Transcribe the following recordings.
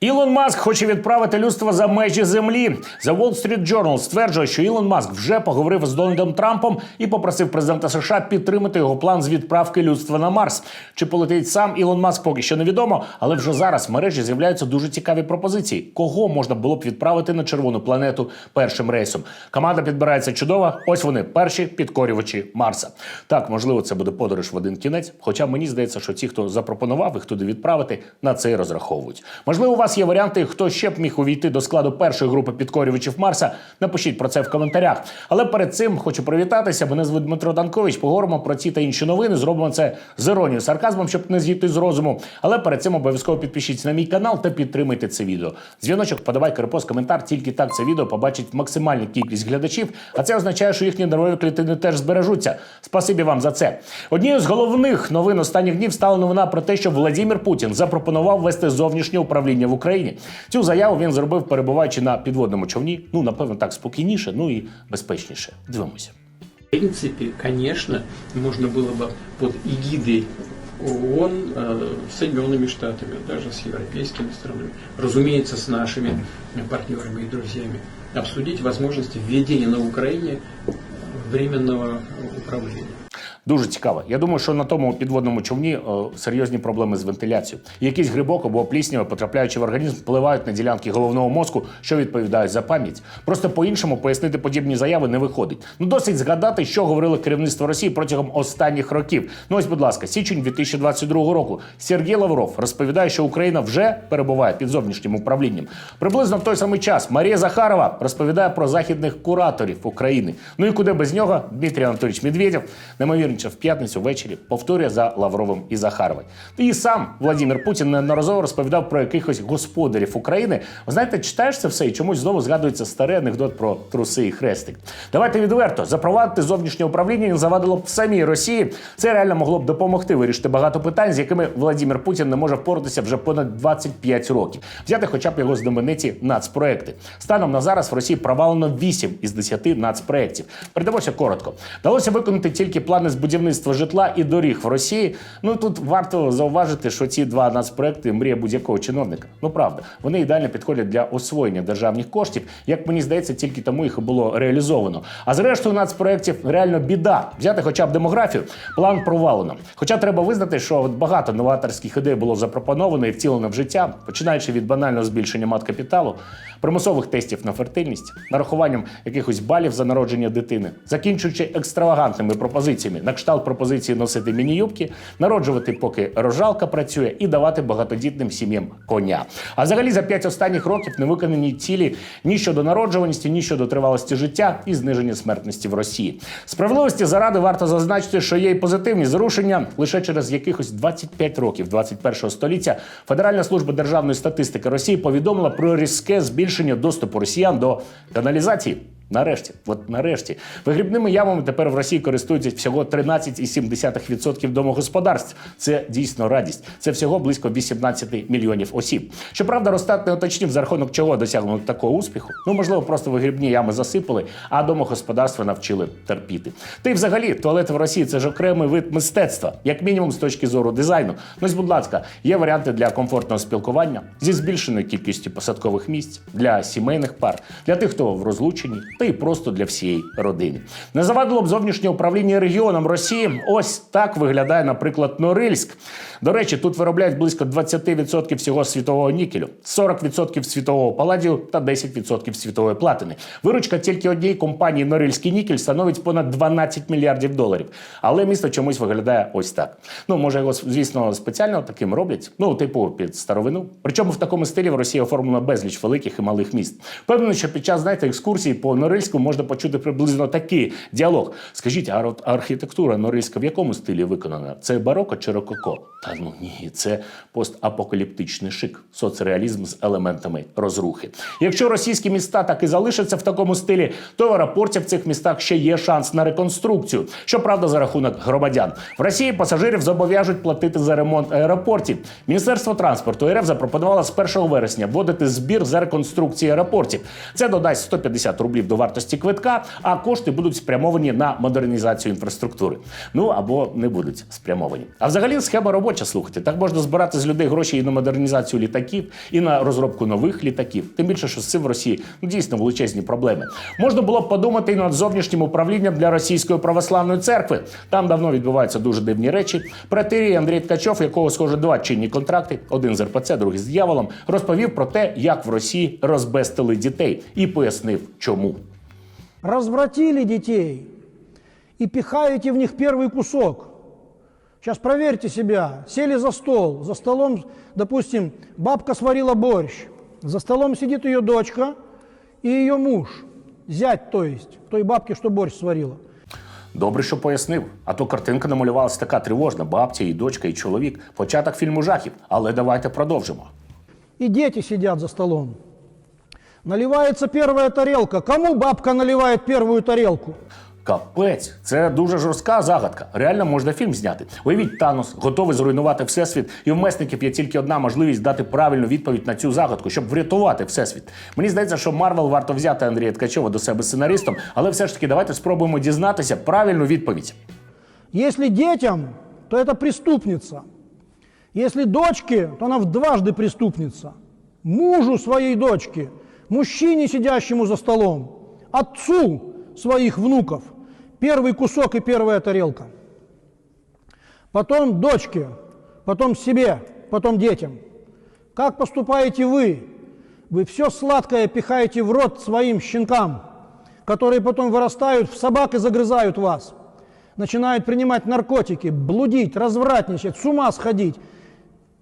Ілон Маск хоче відправити людство за межі землі. The Wall Street Journal стверджує, що Ілон Маск вже поговорив з Дональдом Трампом і попросив президента США підтримати його план з відправки людства на Марс. Чи полетить сам Ілон Маск, поки що невідомо, але вже зараз в мережі з'являються дуже цікаві пропозиції. Кого можна було б відправити на червону планету першим рейсом? Команда підбирається чудова. Ось вони перші підкорювачі Марса. Так, можливо, це буде подорож в один кінець. Хоча мені здається, що ті, хто запропонував їх туди відправити, на це й розраховують. Можливо, у вас є варіанти, хто ще б міг увійти до складу першої групи підкорювачів Марса. Напишіть про це в коментарях. Але перед цим хочу привітатися. Мене звуть Дмитро Данкович. Поговоримо про ці та інші новини. Зробимо це з іронією, сарказмом, щоб не з'їти з розуму. Але перед цим обов'язково підпишіться на мій канал та підтримайте це відео. Дзвіночок, подавай репост, коментар. Тільки так це відео побачить максимальну кількість глядачів. А це означає, що їхні нервові клітини теж збережуться. Спасибі вам за це. Однією з головних новин останніх днів стала новина про те, що Владимир Путін запропонував вести зовнішнє управління в Україні. Цю заяву він зробив, перебуваючи на підводному човні. Ну напевно, так спокійніше, ну і безпечніше. Дивимося. В принципе, конечно, можно было бы под эгидой ООН э, с Соединенными Штатами, даже с европейскими странами, разумеется, с нашими партнерами и друзьями, обсудить возможности введения на Украине временного управления. Дуже цікаво. Я думаю, що на тому підводному човні о, серйозні проблеми з вентиляцією. Якийсь грибок або пліснява, потрапляючи в організм, впливають на ділянки головного мозку, що відповідають за пам'ять. Просто по-іншому пояснити подібні заяви не виходить. Ну досить згадати, що говорило керівництво Росії протягом останніх років. Ну ось, будь ласка, січень 2022 року. Сергій Лавров розповідає, що Україна вже перебуває під зовнішнім управлінням. Приблизно в той самий час Марія Захарова розповідає про західних кураторів України. Ну і куди без нього Дмитрій Анатолійович Медведєв, неймовірніше, в п'ятницю ввечері повторює за Лавровим і Захаровою. І сам Владимир Путін неодноразово розповідав про якихось господарів України. Ви знаєте, читаєш це все і чомусь знову згадується старий анекдот про труси і хрестик. Давайте відверто запровадити зовнішнє управління не завадило б самій Росії. Це реально могло б допомогти вирішити багато питань, з якими Владимир Путін не може впоратися вже понад 25 років. Взяти хоча б його знамениті нацпроекти. Станом на зараз в Росії провалено 8 із 10 нацпроєктів. Передаmoся коротко. Вдалося виконати тільки плани з будівництва житла і доріг в Росії. Ну тут варто зауважити, що ці два нацпроекти мрія будь-якого чиновника. Ну правда, вони ідеально підходять для освоєння державних коштів. Як мені здається, тільки тому їх і було реалізовано. А зрештою нацпроєктів реально біда. Взяти хоча б демографію, план провалено. Хоча треба визнати, що багато новаторських ідей було запропоновано і втілено в життя, починаючи від банального збільшення маткапіталу, примусових тестів на фертильність, нарахуванням якихось балів за народження дитини, закінчуючи екстравагантними пропозиціями на кшталт пропозиції носити міні-юбки, народжувати, поки рожалка працює, і давати багатодітним сім'ям коня. А взагалі за п'ять останніх років не виконані цілі ні щодо народжуваності, ні щодо тривалості життя і зниження смертності в Росії. Справедливості заради варто зазначити, що є й позитивні зрушення лише через якихось 25 років 21 століття. Федеральна служба державної статистики Росії повідомила про різке збільшення доступу росіян до каналізації. Нарешті, от нарешті, вигрібними ямами тепер в Росії користуються всього 13,7% домогосподарств. Це дійсно радість. Це всього близько 18 мільйонів осіб. Щоправда, Росстат не уточнив, за рахунок чого досягнуто такого успіху. Ну, можливо, просто вигрібні ями засипали, а домогосподарства навчили терпіти. Та й взагалі, туалети в Росії це ж окремий вид мистецтва, як мінімум з точки зору дизайну. Ну, будь ласка, є варіанти для комфортного спілкування зі збільшеною кількістю посадкових місць для сімейних пар, для тих, хто в розлученні, та й просто для всієї родини. Не завадило б зовнішнє управління регіоном Росії. Ось так виглядає, наприклад, Норильськ. До речі, тут виробляють близько 20% всього світового нікелю, 40% світового паладію та 10% світової платини. Виручка тільки однієї компанії Норильський нікель становить понад 12 мільярдів доларів. Але місто чомусь виглядає ось так. Ну, може, його, звісно, спеціально таким роблять. Ну, типу, під старовину. Причому в такому стилі в Росії оформлено безліч великих і малих міст. Впевнений, що під час знаєте, екскурсії по Норильську можна почути приблизно такий діалог. Скажіть, а архітектура Норильська в якому стилі виконана? Це бароко чи рококо? Та ну ні, це постапокаліптичний шик, соцреалізм з елементами розрухи. Якщо російські міста так і залишаться в такому стилі, то в аеропорті в цих містах ще є шанс на реконструкцію. Щоправда, за рахунок громадян в Росії пасажирів зобов'яжуть платити за ремонт аеропортів. Міністерство транспорту РФ запропонувало з 1 вересня вводити збір за реконструкцію аеропортів. Це додасть 150 рублів до вартості квитка, а кошти будуть спрямовані на модернізацію інфраструктури. Ну або не будуть спрямовані. А взагалі схема робоча. Слухайте, так можна збирати з людей гроші і на модернізацію літаків, і на розробку нових літаків. Тим більше, що з цим в Росії ну дійсно величезні проблеми. Можна було б подумати і над зовнішнім управлінням для російської православної церкви. Там давно відбуваються дуже дивні речі. Протерій Андрій Ткачов, якого схоже два чинні контракти, один з РПЦ, другий з дьяволом, розповів про те, як в Росії розбестили дітей, і пояснив, чому. Развратили детей и пихаете в них первый кусок. Сейчас проверьте себя. Сели за стол. За столом, допустим, бабка сварила борщ. За столом сидит ее дочка и ее муж. Зять, то есть, той бабки, что борщ сварила. Добре, що пояснив. А то картинка намалювалася така тривожна: бабця, і дочка, і чоловік. Початок фільму жахів. Але давайте продовжимо. И дети сидят за столом. Наливается первая тарелка. Кому бабка наливает первую тарелку? Капець, це дуже жорстка загадка. Реально можна фільм зняти. Уявіть, Танос готовий зруйнувати всесвіт, і в месників є тільки одна можливість дати правильну відповідь на цю загадку, щоб врятувати всесвіт. Мені здається, що Марвел варто взяти Андрія Ткачова до себе сценаристом, але все ж таки давайте спробуємо дізнатися правильну відповідь. Если детям, то это преступница. Если дочке, то она в дважды преступница. Мужу своей дочки, мужчине, сидящему за столом, отцу своих внуков. Первый кусок и первая тарелка. Потом дочке, потом себе, потом детям. Как поступаете вы? Вы все сладкое пихаете в рот своим щенкам, которые потом вырастают в собак и загрызают вас начинают принимать наркотики, блудить, развратничать, с ума сходить,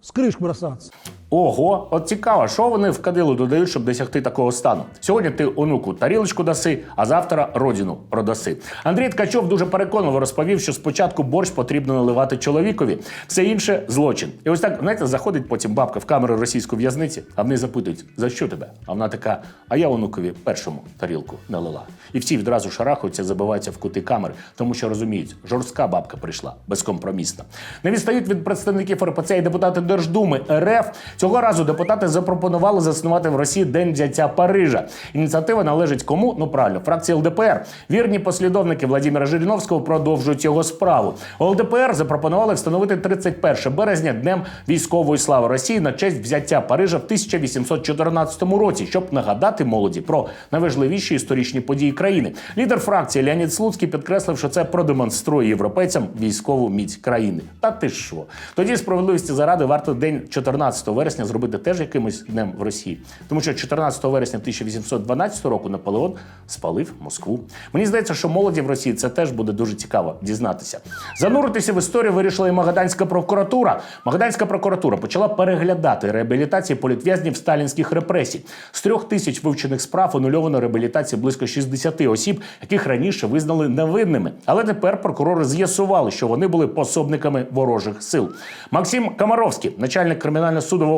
с крыш бросаться. Ого, от цікаво, що вони в кадилу додають, щоб досягти такого стану. Сьогодні ти онуку тарілочку даси, а завтра родину продаси. Андрій Ткачов дуже переконливо розповів, що спочатку борщ потрібно наливати чоловікові, все інше злочин. І ось так, знаєте, заходить потім бабка в камеру російської в'язниці, а в неї запитують, за що тебе? А вона така: а я онукові першому тарілку налила. І всі відразу шарахаються, забиваються в кути камери, тому що розуміють, жорстка бабка прийшла, безкомпромісна. Не відстають від представників РПЦ і депутати Держдуми РФ. Цього разу депутати запропонували заснувати в Росії День взяття Парижа. Ініціатива належить кому? Ну правильно, фракції ЛДПР. Вірні послідовники Владимира Жириновського продовжують його справу. ЛДПР запропонували встановити 31 березня днем військової слави Росії на честь взяття Парижа в 1814 році, щоб нагадати молоді про найважливіші історичні події країни. Лідер фракції Леонід Слуцький підкреслив, що це продемонструє європейцям військову міць країни. Та ти що? Тоді справедливості заради варто день 14 вересня зробити теж якимось днем в Росії, тому що 14 вересня 1812 року Наполеон спалив Москву. Мені здається, що молоді в Росії це теж буде дуже цікаво дізнатися. Зануритися в історію вирішила і Магаданська прокуратура. Магаданська прокуратура почала переглядати реабілітації політв'язнів сталінських репресій. З трьох тисяч вивчених справ анульовано реабілітації близько 60 осіб, яких раніше визнали невинними. Але тепер прокурори з'ясували, що вони були пособниками ворожих сил. Максим Камаровський, начальник кримінально-судового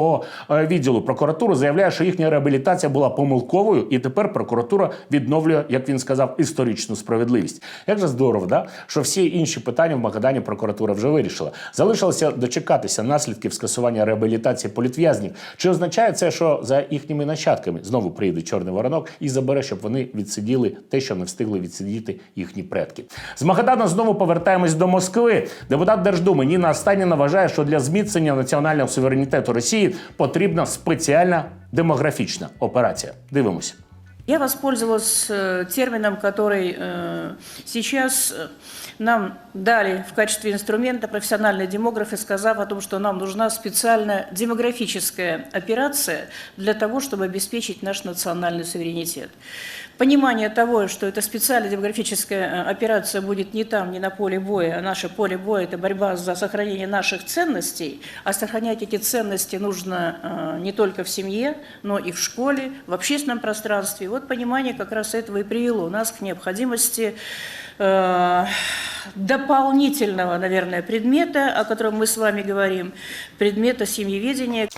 е, відділу прокуратури, заявляє, що їхня реабілітація була помилковою, і тепер прокуратура відновлює, як він сказав, історичну справедливість. Як же здорово, да? що всі інші питання в Магадані прокуратура вже вирішила. Залишилося дочекатися наслідків скасування реабілітації політв'язнів. Чи означає це, що за їхніми нащадками знову прийде чорний воронок і забере, щоб вони відсиділи те, що не встигли відсидіти їхні предки? З Магадана знову повертаємось до Москви. Депутат Держдуми Ніна Останіна вважає, що для зміцнення національного суверенітету Росії потрібна спеціальна демографічна операція. Дивимося. Я воспользовалась э, термином, который э, сейчас э, нам дали в качестве инструмента профессиональные демографы, сказав о том, что нам нужна специальная демографическая операция для того, чтобы обеспечить наш национальный суверенитет. Понимание того, что эта специальная демографическая э, операция будет не там, не на поле боя, а наше поле боя – это борьба за сохранение наших ценностей, а сохранять эти ценности нужно э, не только в семье, но и в школе, в общественном пространстве. Вот понимание как раз этого и привело нас к необходимости э, дополнительного, наверное, предмета, о котором мы с вами говорим, предмета семьеведения.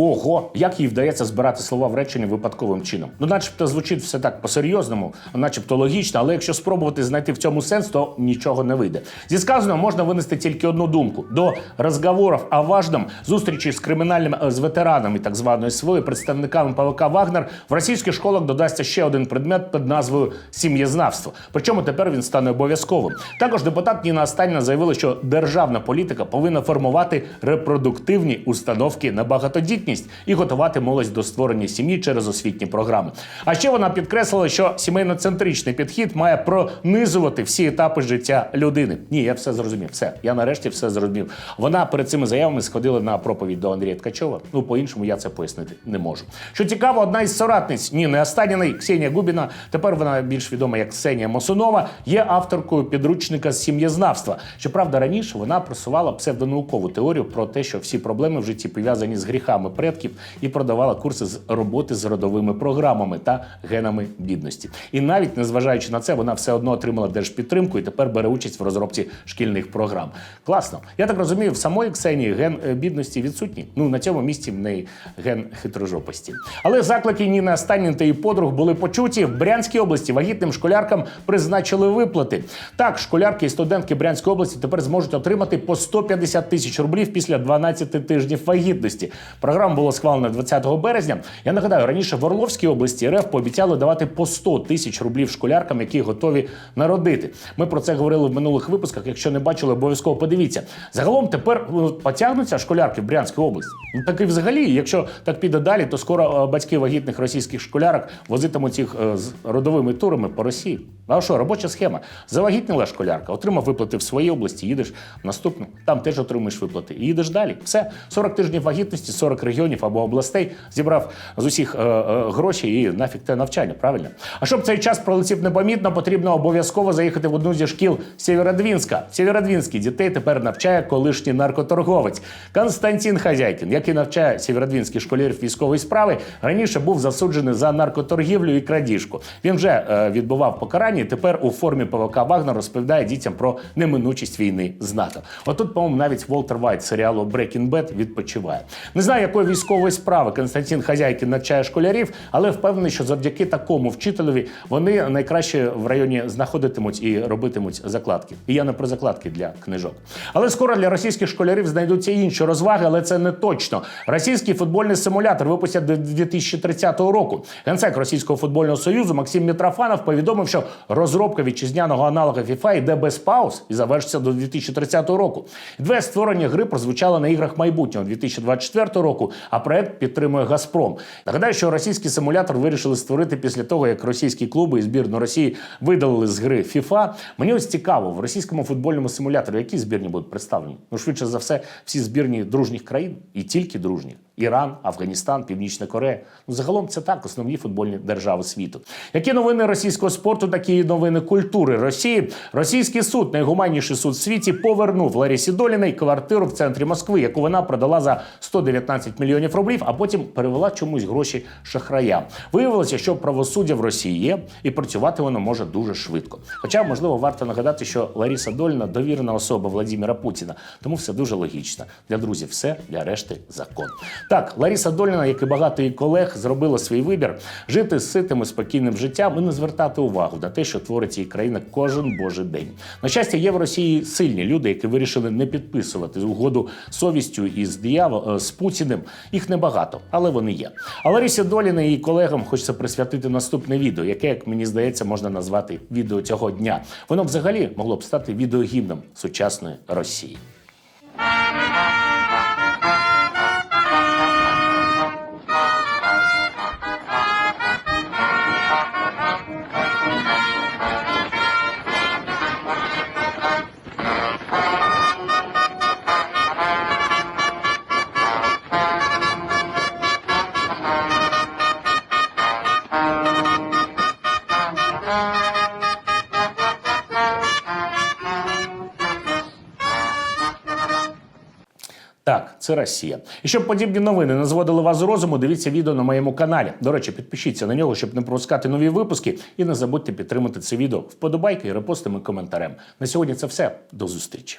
Ого, як їй вдається збирати слова в речення випадковим чином. Ну, начебто, звучить все так по-серйозному, начебто логічно, але якщо спробувати знайти в цьому сенс, то нічого не вийде. Зі сказаного можна винести тільки одну думку: до розговорів о важному зустрічі з кримінальними е, з ветеранами так званої СВО представниками ПВК Вагнер в російських школах додасться ще один предмет під назвою сім'єзнавство. Причому тепер він стане обов'язковим. Також депутат Ніна Останіна заявила, що державна політика повинна формувати репродуктивні установки на багатодітність і готувати молодь до створення сім'ї через освітні програми. А ще вона підкреслила, що сімейно-центричний підхід має пронизувати всі етапи життя людини. Ні, я все зрозумів. Все, я нарешті все зрозумів. Вона перед цими заявами сходила на проповідь до Андрія Ткачова. Ну, по-іншому я це пояснити не можу. Що цікаво, одна із соратниць Ніни Останіної, Ксенія Губіна, тепер вона більш відома як Ксенія Мосунова, є авторкою підручника з сім'єзнавства. Щоправда, раніше вона просувала псевдонаукову теорію про те, що всі проблеми в житті пов'язані з гріхами предків, і продавала курси з роботи з родовими програмами та генами бідності. І навіть незважаючи на це, вона все одно отримала держпідтримку і тепер бере участь в розробці шкільних програм. Класно. Я так розумію, в самої Ксенії ген е, бідності відсутній. Ну на цьому місці в неї ген хитрожопості. Але заклики Ніни Останін та її подруг були почуті в Брянській області. Вагітним школяркам призначили виплати. Так, школярки і студентки Брянської області тепер зможуть отримати по 150 тисяч рублів після 12 тижнів вагітності. Програма була схвалена 20 березня. Я нагадаю, раніше в Орловській області РФ пообіцяли давати по 100 тисяч рублів школяркам, які готові народити. Ми про це говорили в минулих випусках. Якщо не бачили, обов'язково подивіться. Загалом тепер ну, потягнуться школярки в Брянській області. Ну так і взагалі, якщо так піде далі, то скоро е, батьки вагітних російських школярок возитимуть їх е, з родовими турами по Росії. А що, робоча схема? Завагітніла школярка, отримав виплати в своїй області, їдеш в наступну, там теж отримуєш виплати. І їдеш далі. Все, 40 тижнів вагітності, 40 регіонів або областей зібрав з усіх е, е, гроші і нафіг те навчання, правильно? А щоб цей час пролетів непомітно, потрібно обов'язково заїхати в одну зі шкіл Сєвєродвінська. В Сєвєродвінській дітей тепер навчає колишній наркоторговець Константин Хазяйкін, який навчає сєвєродвінських школярів військової справи, раніше був засуджений за наркоторгівлю і крадіжку. Він вже е, відбував покарання. і Тепер у формі ПВК Вагнер розповідає дітям про неминучість війни з НАТО. Отут, по-моєму, навіть Волтер Вайт серіалу Breaking Bad відпочиває. Не знаю, якої військової справи Константин Хазяйкін навчає школярів, але впевнений, що завдяки такому вчителеві вони найкраще в районі знаходитимуть і робитимуть закладки. І я не про закладки для книжок. Але скоро для російських школярів знайдуться інші розваги, але це не точно. Російський футбольний симулятор випустять до 2030 року. Генсек Російського футбольного союзу Максим Мітрофанов повідомив, що розробка вітчизняного аналога FIFA йде без пауз і завершиться до 2030 року. Ідея створення гри прозвучала на іграх майбутнього 2024 року, а проект підтримує Газпром. Нагадаю, що російський симулятор вирішили створити після того, як російські клуби і збірну Росії видалили з гри FIFA. Мені ось цікаво, в російському футбольному симуляторі які збірні будуть представлені? Ну, швидше за все, всі збірні дружніх країн і тільки дружніх. Іран, Афганістан, Північна Корея. Ну, загалом це так, основні футбольні держави світу. Які новини російського спорту, такі новини культури Росії. Російський суд, найгуманніший суд в світі, повернув Ларісі Доліній квартиру в центрі Москви, яку вона продала за 119 мільйонів рублів, а потім перевела чомусь гроші шахраям. Виявилося, що правосуддя в Росії є, і працювати воно може дуже швидко. Хоча, можливо, варто нагадати, що Ларіса Доліна довірена особа Владимира Путіна, тому все дуже логічно. Для друзів все, для решти закон. Так, Лариса Доліна, як і багато її колег, зробила свій вибір жити ситим і спокійним життям і не звертати увагу на те, що творить її країна кожен божий день. На щастя, є в Росії сильні люди, які вирішили не підписувати угоду совістю із диявол з Путіним. Їх небагато, але вони є. А Ларисі Доліна і її колегам хочеться присвятити наступне відео, яке, як мені здається, можна назвати відео цього дня. Воно взагалі могло б стати відеогімном сучасної Росії. Це Росія. І щоб подібні новини не зводили вас з розуму, дивіться відео на моєму каналі. До речі, підпишіться на нього, щоб не пропускати нові випуски. І не забудьте підтримати це відео вподобайки і репостами коментарем. На сьогодні це все. До зустрічі.